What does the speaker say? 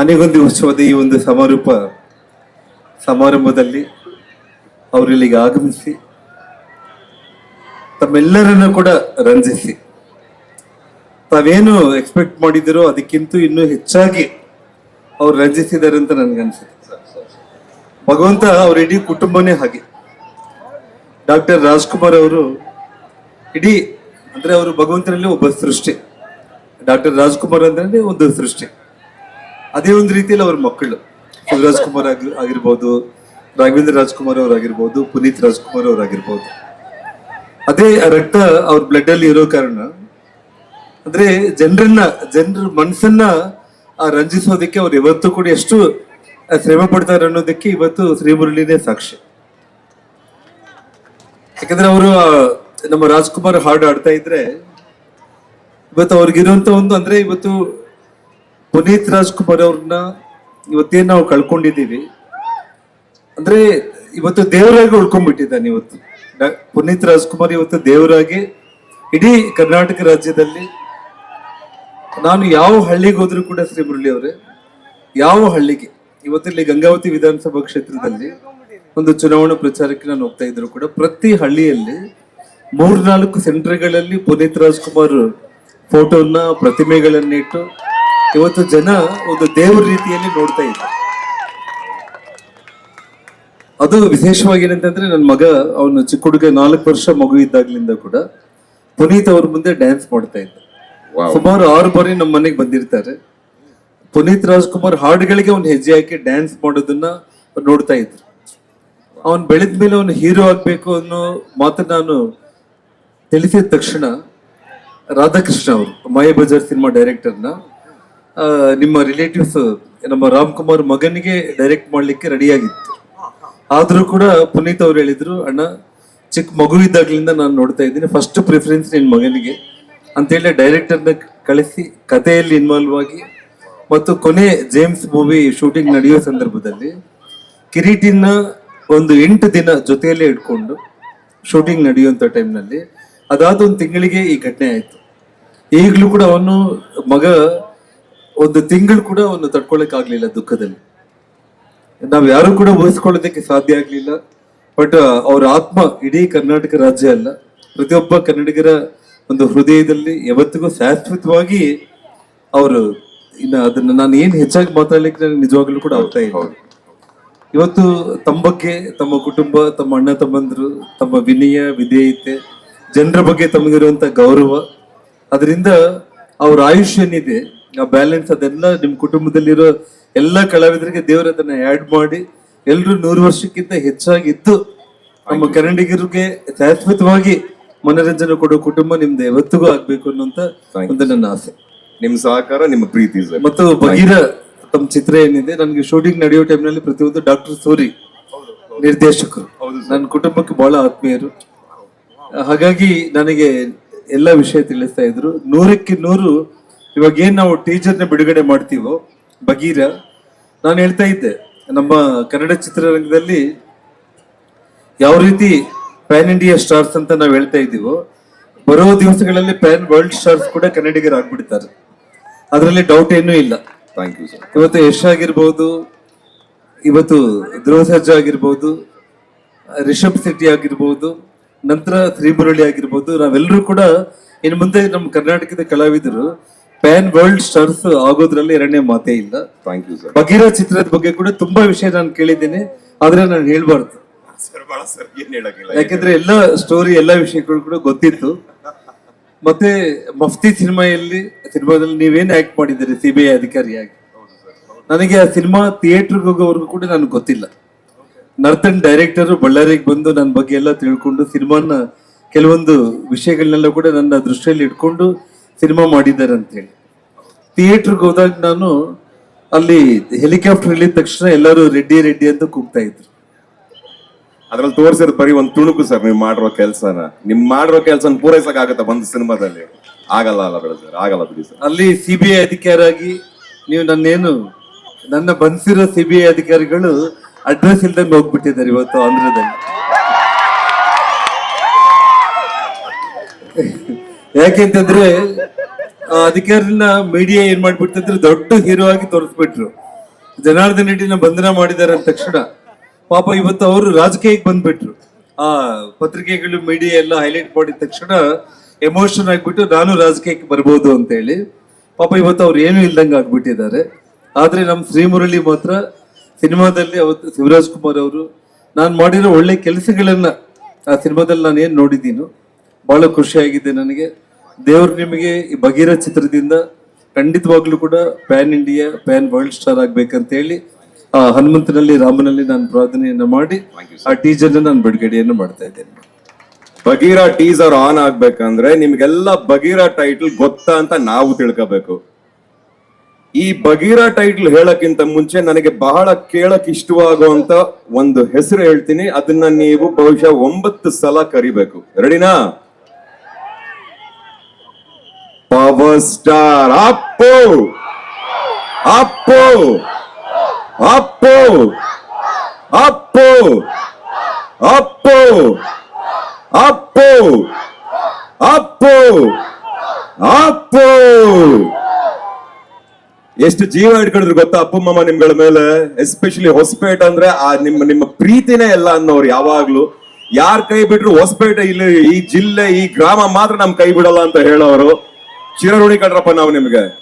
ಆನೆಗೊಂದಿ ಉತ್ಸವದ ಈ ಒಂದು ಸಮಾರೋಪ ಸಮಾರಂಭದಲ್ಲಿ ಅವರಿಲ್ಲಿಗೆ ಆಗಮಿಸಿ ತಮ್ಮೆಲ್ಲರನ್ನು ಕೂಡ ರಂಜಿಸಿ. ತಾವೇನು ಎಕ್ಸ್ಪೆಕ್ಟ್ ಮಾಡಿದಿರೋ ಅದಕ್ಕಿಂತ ಇನ್ನೂ ಹೆಚ್ಚಾಗಿ ಅವ್ರು ರಂಜಿಸಿದ್ದಾರೆ ಅಂತ ನನ್ಗನ್ಸುತ್ತೆ. ಭಗವಂತ ಅವ್ರ ಇಡೀ ಕುಟುಂಬನೇ ಹಾಗೆ. ಡಾಕ್ಟರ್ ರಾಜ್ಕುಮಾರ್ ಅವರು ಇಡೀ, ಅಂದ್ರೆ ಅವರು ಭಗವಂತನಲ್ಲಿ ಒಬ್ಬ ಸೃಷ್ಟಿ. ಡಾಕ್ಟರ್ ರಾಜ್ಕುಮಾರ್ ಅಂದ್ರೆ ಒಂದು ಸೃಷ್ಟಿ. ಅದೇ ಒಂದು ರೀತಿಯಲ್ಲಿ ಅವ್ರ ಮಕ್ಕಳು. ಶಿವರಾಜ್ ಕುಮಾರ್ ಆಗಿ, ಆಗಿರ್ಬೋದು, ರಾಘವೇಂದ್ರ ರಾಜ್ಕುಮಾರ್ ಅವರಾಗಿರ್ಬೋದು ಪುನೀತ್ ರಾಜ್ಕುಮಾರ್ ಅವರಾಗಿರ್ಬೋದು ಅದೇ ರಕ್ತ ಅವ್ರ ಬ್ಲಡ್ ಅಲ್ಲಿ ಇರೋ ಕಾರಣ, ಅಂದ್ರೆ ಜನರನ್ನ, ಜನರ ಮನಸ್ಸನ್ನ ರಂಜಿಸೋದಕ್ಕೆ ಅವ್ರು ಇವತ್ತು ಕೂಡ ಎಷ್ಟು ಶ್ರಮ ಪಡ್ತಾರೆ ಅನ್ನೋದಕ್ಕೆ ಇವತ್ತು ಶ್ರೀಮುರಳಿನೇ ಸಾಕ್ಷಿ. ಯಾಕಂದ್ರೆ ಅವರು ನಮ್ಮ ರಾಜ್ಕುಮಾರ್ ಹಾಡು ಆಡ್ತಾ ಇದ್ರೆ, ಇವತ್ತು ಅವ್ರಿಗಿರುವಂತ ಒಂದು, ಅಂದ್ರೆ ಇವತ್ತು ಪುನೀತ್ ರಾಜ್ಕುಮಾರ್ ಅವ್ರನ್ನ ಇವತ್ತೇನು ನಾವು ಕಳ್ಕೊಂಡಿದ್ದೀವಿ, ಅಂದ್ರೆ ಇವತ್ತು ದೇವರಾಗಿ ಉಳ್ಕೊಂಡ್ಬಿಟ್ಟಿದ್ದಾನೆ ಇವತ್ತು. ಪುನೀತ್ ರಾಜ್ಕುಮಾರ್ ಇವತ್ತು ದೇವರಾಗಿ ಇಡೀ ಕರ್ನಾಟಕ ರಾಜ್ಯದಲ್ಲಿ, ನಾನು ಯಾವ ಹಳ್ಳಿಗೆ ಹೋದ್ರು ಕೂಡ ಶ್ರೀ ಮುರಳಿ ಅವರೇ, ಯಾವ ಹಳ್ಳಿಗೆ, ಇವತ್ತಿಲ್ಲಿ ಗಂಗಾವತಿ ವಿಧಾನಸಭಾ ಕ್ಷೇತ್ರದಲ್ಲಿ ಒಂದು ಚುನಾವಣಾ ಪ್ರಚಾರಕ್ಕೆ ನಾನು ಹೋಗ್ತಾ ಇದ್ರು ಕೂಡ ಪ್ರತಿ ಹಳ್ಳಿಯಲ್ಲಿ ಮೂರ್ನಾಲ್ಕು ಸೆಂಟರ್ಗಳಲ್ಲಿ ಪುನೀತ್ ರಾಜ್ಕುಮಾರ್ ಫೋಟೋನ, ಪ್ರತಿಮೆಗಳನ್ನಿಟ್ಟು ಇವತ್ತು ಜನ ಒಂದು ದೇವರ ರೀತಿಯಲ್ಲಿ ನೋಡ್ತಾ ಇದ್ದಾರೆ ಅದು ವಿಶೇಷವಾಗಿ ಏನಂತಂದ್ರೆ ನನ್ನ ಮಗ ಅವನು ಚಿಕ್ಕ ಹುಡುಗ ನಾಲ್ಕು ವರ್ಷ ಮಗು ಇದ್ದಾಗ್ಲಿಂದ ಕೂಡ ಪುನೀತ್ ಅವ್ರ ಮುಂದೆ ಡ್ಯಾನ್ಸ್ ಮಾಡ್ತಾ ಇದ್ದ. ಸುಮಾರು ಆರು ಬಾರಿ ನಮ್ಮ ಮನೆಗೆ ಬಂದಿರ್ತಾರೆ. ಪುನೀತ್ ರಾಜ್ಕುಮಾರ್ ಹಾಡುಗಳಿಗೆ ಅವ್ನು ಹೆಜ್ಜೆ ಹಾಕಿ ಡ್ಯಾನ್ಸ್ ಮಾಡೋದನ್ನ ನೋಡ್ತಾ ಇದ್ರು. ಅವನ್ ಬೆಳೆದ ಮೇಲೆ ಅವನು ಹೀರೋ ಆಗ್ಬೇಕು ಅನ್ನೋ ಮಾತು ನಾನು ತಿಳಿಸಿದ ತಕ್ಷಣ ರಾಧಾಕೃಷ್ಣ ಅವರು ಮಯ ಬಜಾರ್ ಸಿನಿಮಾ ಡೈರೆಕ್ಟರ್ನ ನಿಮ್ಮ ರಿಲೇಟಿವ್ಸ್ ನಮ್ಮ ರಾಮ್ ಕುಮಾರ್ ಮಗನಿಗೆ ಡೈರೆಕ್ಟ್ ಮಾಡ್ಲಿಕ್ಕೆ ರೆಡಿಯಾಗಿತ್ತು ಆದರೂ ಕೂಡ ಪುನೀತ್ ಅವ್ರು ಹೇಳಿದ್ರು, ಅಣ್ಣ, ಚಿಕ್ಕ ಮಗು ಇದ್ದಾಗ್ಲಿಂದ ನಾನು ನೋಡ್ತಾ ಇದ್ದೀನಿ. ಫಸ್ಟ್ ಪ್ರಿಫರೆನ್ಸ್ ನಿನ್ನ ಮಗನಿಗೆ. ಅಂತೇಳಿ ಡೈರೆಕ್ಟರ್ನ ಕಳಿಸಿ ಕಥೆಯಲ್ಲಿ ಇನ್ವಾಲ್ವ್ ಆಗಿ ಮತ್ತು ಕೊನೆ ಜೇಮ್ಸ್ ಮೂವಿ ಶೂಟಿಂಗ್ ನಡೆಯೋ ಸಂದರ್ಭದಲ್ಲಿ ಕಿರೀಟಿನ ಒಂದು ಎಂಟು ದಿನ ಜೊತೆಯಲ್ಲೇ ಇಟ್ಕೊಂಡು ಶೂಟಿಂಗ್ ನಡೆಯುವಂತ ಟೈಮ್ನಲ್ಲಿ ಅದಾದ ಒಂದು ತಿಂಗಳಿಗೆ ಈ ಘಟನೆ ಆಯ್ತು. ಈಗಲೂ ಕೂಡ ಅವನು ಮಗ ಒಂದು ತಿಂಗಳು ಕೂಡ ಅವನು ತಡ್ಕೊಳಕ್ ಆಗ್ಲಿಲ್ಲ ದುಃಖದಲ್ಲಿ. ನಾವ್ ಯಾರು ಕೂಡ ಊಹಿಸ್ಕೊಳ್ಳೋದಕ್ಕೆ ಸಾಧ್ಯ ಆಗ್ಲಿಲ್ಲ. ಬಟ್ ಅವ್ರ ಆತ್ಮ ಇಡೀ ಕರ್ನಾಟಕ ರಾಜ್ಯ ಅಲ್ಲ. ಪ್ರತಿಯೊಬ್ಬ ಕನ್ನಡಿಗರ ಒಂದು ಹೃದಯದಲ್ಲಿ ಯಾವತ್ತಿಗೂ ಶಾಶ್ವತವಾಗಿ ಅವರು ಇನ್ನ ಅದನ್ನ ನಾನು ಏನ್ ಹೆಚ್ಚಾಗಿ ಮಾತಾಡ್ಲಿಕ್ಕೆ ನನಗೆ ನಿಜವಾಗ್ಲೂ ಕೂಡ ಆಗ್ತಾ ಇಲ್ಲ. ಇವತ್ತು ತಮ್ಮ ಬಗ್ಗೆ ತಮ್ಮ ಕುಟುಂಬ ತಮ್ಮ ಅಣ್ಣ ತಮ್ಮಂದ್ರು ತಮ್ಮ ವಿನಯ ವಿಧೇಯತೆ ಜನರ ಬಗ್ಗೆ ತಮಗಿರುವಂತ ಗೌರವ ಅದರಿಂದ ಅವ್ರ ಆಯುಷ್ಯ ಏನಿದೆ ಆ ಬ್ಯಾಲೆನ್ಸ್ ಅದೆಲ್ಲ ನಿಮ್ಮ ಕುಟುಂಬದಲ್ಲಿರೋ ಎಲ್ಲ ಕಲಾವಿದರಿಗೆ ದೇವರು ಅದನ್ನ ಆಡ್ ಮಾಡಿ ಎಲ್ಲರೂ ನೂರು ವರ್ಷಕ್ಕಿಂತ ಹೆಚ್ಚಾಗಿದ್ದು ನಮ್ಮ ಕನ್ನಡಿಗರಿಗೆ ಶಾಶ್ವತವಾಗಿ ಮನರಂಜನೆ ಕೊಡೋ ಕುಟುಂಬ ನಿಮ್ದು ಯಾವತ್ತಿಗೂ ಆಗ್ಬೇಕು ಅನ್ನೋಂತ ಒಂದು ನನ್ನ ಆಸೆ. ನಿಮ್ ಸಹಕಾರ ನಿಮ್ಮ ಪ್ರೀತಿ ಸರ್ ಮತ್ತು ಬಗೀರ ತಮ್ಮ ಚಿತ್ರ ಏನಿದೆ ನನಗೆ ಶೂಟಿಂಗ್ ನಡೆಯೋ ಟೈಮ್ನಲ್ಲಿ ಪ್ರತಿಯೊಂದು ಡಾಕ್ಟರ್ ಸೂರಿ. ನಿರ್ದೇಶಕರು. ನನ್ನ ಕುಟುಂಬಕ್ಕೆ ಬಹಳ ಆತ್ಮೀಯರು. ಹಾಗಾಗಿ ನನಗೆ ಎಲ್ಲ ವಿಷಯ ತಿಳಿಸ್ತಾ ಇದ್ರು. ನೂರಕ್ಕೆ ನೂರು ಇವಾಗ ಏನ್ ನಾವು ಟೀಚರ್ನ ಬಿಡುಗಡೆ ಮಾಡ್ತೀವೋ ಬಗೀರ ನಾನು ಹೇಳ್ತಾ ಇದ್ದೆ ನಮ್ಮ ಕನ್ನಡ ಚಿತ್ರರಂಗದಲ್ಲಿ ಯಾವ ರೀತಿ ಪ್ಯಾನ್ ಇಂಡಿಯಾ ಸ್ಟಾರ್ಸ್ ಅಂತ ನಾವು ಹೇಳ್ತಾ ಇದ್ದೀವೋ ಬರೋ ದಿವಸಗಳಲ್ಲಿ ಪ್ಯಾನ್ ವರ್ಲ್ಡ್ ಸ್ಟಾರ್ಸ್ ಕೂಡ ಕನ್ನಡಿಗರು ಆಗ್ಬಿಡ್ತಾರೆ. ಅದರಲ್ಲಿ ಡೌಟ್ ಏನೂ ಇಲ್ಲ. ಥ್ಯಾಂಕ್ ಯು ಸರ್ ಇವತ್ತು ಯಶ್ ಆಗಿರ್ಬೋದು ಇವತ್ತು ಧ್ರುವ ಸರ್ಜಾ ಆಗಿರ್ಬೋದು ರಿಷಬ್ ಶೆಟ್ಟಿ ಆಗಿರ್ಬೋದು ನಂತರ ಶ್ರೀಮುರಳಿ ಆಗಿರ್ಬೋದು ನಾವೆಲ್ಲರೂ ಕೂಡ ಇನ್ನು ಮುಂದೆ ನಮ್ಮ ಕರ್ನಾಟಕದ ಕಲಾವಿದರು ಪ್ಯಾನ್ ವರ್ಲ್ಡ್ ಸ್ಟರ್ಫ್ ಆಗೋದ್ರಲ್ಲಿ ಎರಡನೇ ಮಾತೇ ಇಲ್ಲ. ಥ್ಯಾಂಕ್ ಯು ಸರ್ ಬಗೀರ ಚಿತ್ರದ ಬಗ್ಗೆ ಕೂಡ ತುಂಬಾ ವಿಷಯ ನಾನು ಕೇಳಿದ್ದೇನೆ ಆದ್ರೆ ನಾನು ಹೇಳ್ಬಾರ್ದು. ಸರ್ ಬಹಳ ಸರ್ ಏನ್ ಹೇಳಕ್ಕಿಲ್ಲ. ಯಾಕಂದ್ರೆ ಎಲ್ಲ ಸ್ಟೋರಿ ಎಲ್ಲ ವಿಷಯಗಳು ಕೂಡ ಗೊತ್ತಿತ್ತು. ಮತ್ತೆ ಮಫ್ತಿ ಸಿನಿಮಾಯಲ್ಲಿ ಸಿನಿಮಾದಲ್ಲಿ ನೀವೇನ್ ಆಕ್ಟ್ ಮಾಡಿದ್ದೀರಿ ಸಿಬಿಐ ಬಿ ಐ ಅಧಿಕಾರಿಯಾಗಿ? ನನಗೆ ಆ ಸಿನಿಮಾ ಥಿಯೇಟರ್ಗೆ ಹೋಗೋವರೆಗೂ ಕೂಡ ನನಗೆ ಗೊತ್ತಿಲ್ಲ. ನರ್ತನ್ ಡೈರೆಕ್ಟರ್ ಬಳ್ಳಾರಿಗೆ ಬಂದು ನನ್ನ ಬಗ್ಗೆ ಎಲ್ಲ ತಿಳ್ಕೊಂಡು ಸಿನಿಮಾನ ಕೆಲವೊಂದು ವಿಷಯಗಳನ್ನೆಲ್ಲ ಕೂಡ ನನ್ನ ದೃಷ್ಟಿಯಲ್ಲಿ ಇಟ್ಕೊಂಡು ಸಿನಿಮಾ ಮಾಡಿದ್ದಾರೆ ಅಂತ ಹೇಳಿ ಥಿಯೇಟರ್ಗೆ ಹೋದಾಗ ನಾನು ಅಲ್ಲಿ ಹೆಲಿಕಾಪ್ಟರ್ ಇಳಿದ ತಕ್ಷಣ ಎಲ್ಲರೂ ರೆಡ್ಡಿ ರೆಡ್ಡಿ ಅಂತ ಕೂಗ್ತಾ ಇದ್ರು. ಅದ್ರಲ್ಲಿ ತೋರಿಸಿದ ಬರೀ ಒಂದು ತುಣುಕು ಸರ್ ನೀವು ಮಾಡಿರೋ ಕೆಲಸನ. ನಿಮ್ ಮಾಡಿರೋ ಕೆಲ್ಸನ ಪೂರೈಸಕ್ ಆಗತ್ತ ಒಂದು ಸಿನಿಮಾದಲ್ಲಿ? ಆಗಲ್ಲ ಅಲ್ಲ ಬೇಡ ಸರ್ ಆಗಲ್ಲ ಬಿಡಿ ಸರ್. ಅಲ್ಲಿ ಐ ಅಧಿಕಾರಿಯಾಗಿ ನೀವು ನನ್ನೇನು ನನ್ನ ಬಂದಿರೋ ಐ ಅಧಿಕಾರಿಗಳು ಅಡ್ರೆಸ್ ಇಲ್ದಂಗೆ ಹೋಗ್ಬಿಟ್ಟಿದ್ದಾರೆ ಇವತ್ತು ಆಂಧ್ರದಲ್ಲಿ. ಯಾಕೆಂತಂದ್ರೆ ಅಧಿಕಾರಿನ ಮೀಡಿಯಾ ಏನ್ ಮಾಡ್ಬಿಡ್ತಂದ್ರೆ ದೊಡ್ಡ ಹೀರೋ ಆಗಿ ತೋರಿಸ್ಬಿಟ್ರು. ಜನಾರ್ದನ್ ರೆಡ್ಡಿನ ಬಂಧನ ಮಾಡಿದ್ದಾರೆ ಅಂದ ತಕ್ಷಣ, ಪಾಪ ಇವತ್ತು ಅವರು ರಾಜಕೀಯಕ್ಕೆ ಬಂದ್ಬಿಟ್ರು. ಆ, ಪತ್ರಿಕೆಗಳು ಮೀಡಿಯಾ ಎಲ್ಲ ಹೈಲೈಟ್ ಮಾಡಿದ ತಕ್ಷಣ ಎಮೋಷನ್ ಆಗ್ಬಿಟ್ಟು ನಾನು ರಾಜಕೀಯಕ್ಕೆ ಬರ್ಬೋದು ಅಂತ ಹೇಳಿ ಪಾಪ ಇವತ್ತು ಅವ್ರು ಏನು ಇಲ್ದಂಗೆ ಆಗ್ಬಿಟ್ಟಿದ್ದಾರೆ. ಆದ್ರೆ ನಮ್ಮ ಶ್ರೀಮುರಳಿ ಮಾತ್ರ ಸಿನಿಮಾದಲ್ಲಿ ಅವತ್ತು ಶಿವರಾಜ್ ಕುಮಾರ್ ಅವರು, ನಾನು ಮಾಡಿರೋ ಒಳ್ಳೆ ಕೆಲಸಗಳನ್ನ ಆ ಸಿನಿಮಾದಲ್ಲಿ ನಾನು ಏನು ನೋಡಿದ್ದೀನೋ ಬಹಳ ಖುಷಿಯಾಗಿದೆ ನನಗೆ. ದೇವರು ನಿಮಗೆ ಈ ಬಗೀರ ಚಿತ್ರದಿಂದ ಖಂಡಿತವಾಗ್ಲೂ ಕೂಡ pan India pan world star ಆಗ್ಬೇಕಂತ ಹೇಳಿ ಆ ಹನುಮಂತನಲ್ಲಿ ರಾಮನಲ್ಲಿ ನಾನು ಪ್ರಾರ್ಥನೆಯನ್ನ ಮಾಡಿ ಆ ಟೀಸರ್ ನಾನು ಬಿಡುಗಡೆಯನ್ನು ಮಾಡ್ತಾ ಇದ್ದೇನೆ. ಬಗೀರ ಟೀಸರ್ ಆನ್ ಆಗ್ಬೇಕಂದ್ರೆ ನಿಮ್ಗೆಲ್ಲ ಬಗೀರ ಟೈಟಲ್ ಗೊತ್ತಾ ಅಂತ ನಾವು ತಿಳ್ಕೋಬೇಕು. ಈ ಬಗೀರ ಟೈಟಲ್ ಹೇಳಕ್ಕಿಂತ ಮುಂಚೆ ನನಗೆ ಬಹಳ ಕೇಳಕ್ ಇಷ್ಟವಾಗುವಂತ ಒಂದು ಹೆಸರು ಹೇಳ್ತೀನಿ. ಅದನ್ನ ನೀವು ಬಹುಶಃ ಒಂಬತ್ತು ಸಲ ಕರಿಬೇಕು. ರೆಡಿನಾ ಪವರ್ ಸ್ಟಾರ್ ಅಪ್ಪು ಅಪ್ಪು ಅಪ್ಪು ಅಪ್ಪು ಅಪ್ಪು ಅಪ್ಪು ಅಪ್ಪು ಅಪ್ಪು ಎಷ್ಟು ಜೀವ ಇಟ್ಕೊಂಡಿದ್ರು ಗೊತ್ತಾ ಅಪ್ಪು ಮಾಮ ನಿಮ್ಗಳ ಮೇಲೆ? ಎಸ್ಪೆಷಲಿ ಹೊಸಪೇಟೆ ಅಂದ್ರೆ ಆ ನಿಮ್ಮ ನಿಮ್ಮ ಪ್ರೀತಿನೇ ಎಲ್ಲ ಅನ್ನೋರು ಯಾವಾಗ್ಲೂ. ಯಾರ್ ಕೈ ಬಿಟ್ರು ಹೊಸಪೇಟೆ ಇಲ್ಲಿ ಈ ಜಿಲ್ಲೆ, ಈ ಗ್ರಾಮ ಮಾತ್ರ ನಮ್ ಕೈ ಬಿಡಲ್ಲ ಅಂತ ಹೇಳೋರು. ಚಿರಋಣಿಗಳರಪ್ಪ ನಾವು ನಿಮ್ಗೆ.